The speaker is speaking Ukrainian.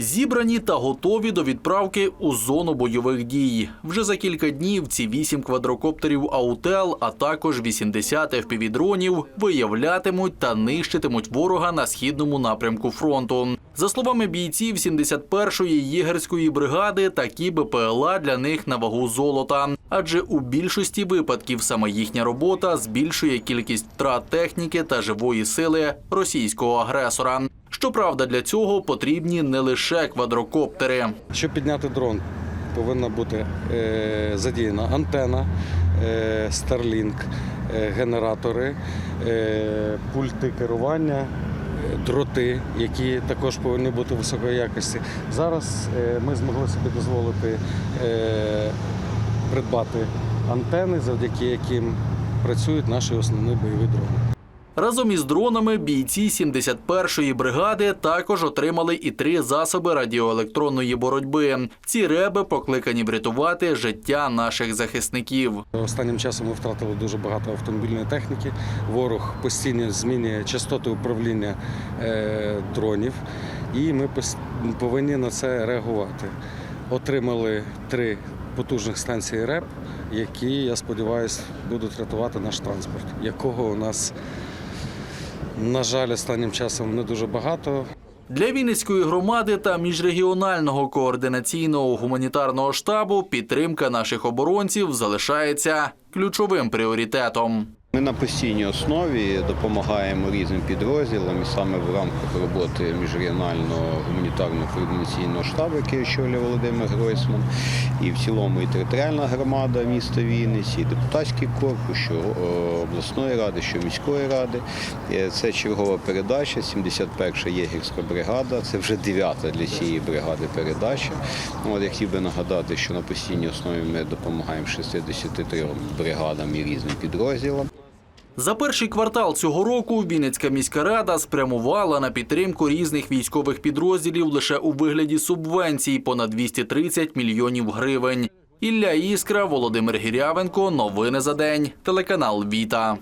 Зібрані та готові до відправки у зону бойових дій. Вже за кілька днів ці вісім квадрокоптерів Аутел, а також 80 FPV-дронів виявлятимуть та нищитимуть ворога на східному напрямку фронту. За словами бійців 71-ї єгерської бригади, такі БПЛА для них на вагу золота, адже у більшості випадків саме їхня робота збільшує кількість втрат техніки та живої сили російського агресора. Щоправда, для цього потрібні не лише квадрокоптери. Щоб підняти дрон, повинна бути е, задіяна антена, е, Starlink, е, генератори, е, пульти керування, е, дроти, які також повинні бути високої якості. Зараз е, ми змогли собі дозволити е, придбати антени, завдяки яким працюють наші основні бойові дрони. Разом із дронами бійці 71-ї бригади також отримали і три засоби радіоелектронної боротьби. Ці реби покликані врятувати життя наших захисників. Останнім часом ми втратили дуже багато автомобільної техніки. Ворог постійно змінює частоти управління е, дронів, і ми повинні на це реагувати. Отримали три потужних станції РЕП, які, я сподіваюся, будуть рятувати наш транспорт, якого у нас, на жаль, останнім часом не дуже багато. Для Вінницької громади та міжрегіонального координаційного гуманітарного штабу підтримка наших оборонців залишається ключовим пріоритетом. Ми на постійній основі допомагаємо різним підрозділам, і саме в рамках роботи міжрегіонального гуманітарного координаційного штабу, який очолює Володимир Гройсман, і в цілому і територіальна громада міста Вінниці, і депутатський корпус, що обласної ради, що міської ради. Е, Це чергова передача, 71-ша єгерська бригада. Це вже дев'ята для цієї бригади передача. От я хотів би нагадати, що на постійній основі ми допомагаємо 63 бригадам і різним підрозділам. За перший квартал цього року Вінницька міська рада спрямувала на підтримку різних військових підрозділів лише у вигляді субвенцій понад 230 мільйонів гривень. Ілля Іскра, Володимир Гірявенко. Новини за день. Телеканал Віта.